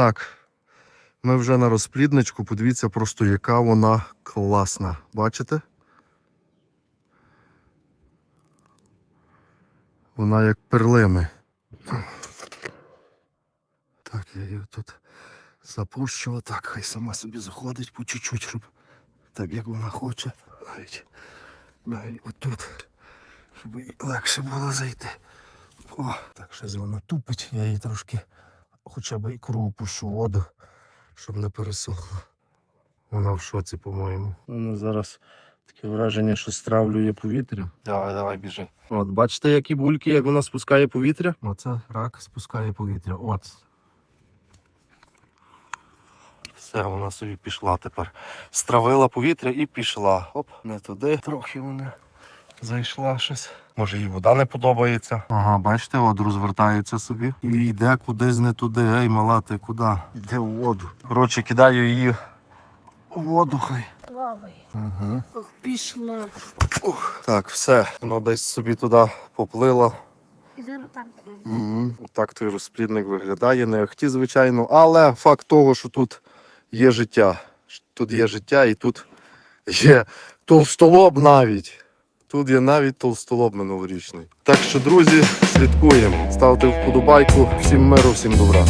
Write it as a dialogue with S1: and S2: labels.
S1: Так, ми вже на розплідничку. Подивіться просто, яка вона класна. Бачите? Вона як перлини. Так, я її тут запущу. Так, хай сама собі заходить по чуть-чуть, щоб так як вона хоче. Навіть, отут, щоб їй легше було зайти. О, так, щось вона тупить, я її трошки хоча б ікру пущу воду, щоб не пересохла. Вона в шоці, по-моєму.
S2: Ну, зараз таке враження, що стравлює повітря.
S1: Давай, давай, біжи.
S2: От, бачите, які бульки, як вона спускає повітря?
S1: Оце рак спускає повітря. От.
S2: Все, вона собі пішла тепер. Стравила повітря і пішла. Оп, не туди. Трохи вона зайшла щось. Може їй вода не подобається.
S1: Ага, бачите, от розвертається собі. І йде кудись не туди. Ей, мала, ти куди? Йде в воду.
S2: Коротше, кидаю її.
S1: У воду хай.
S3: Плавай.
S1: Ага.
S3: Ох, пішла.
S2: Так, все, воно десь собі туди поплило.
S1: Угу.
S2: Так той розплідник виглядає, не ахті, звичайно, але факт того, що тут є життя. Тут є життя і тут є товстолоб навіть. Тут є навіть толстолоб минулорічний. Так що, друзі, слідкуємо. Ставте вподобайку. Всім миру, всім добра.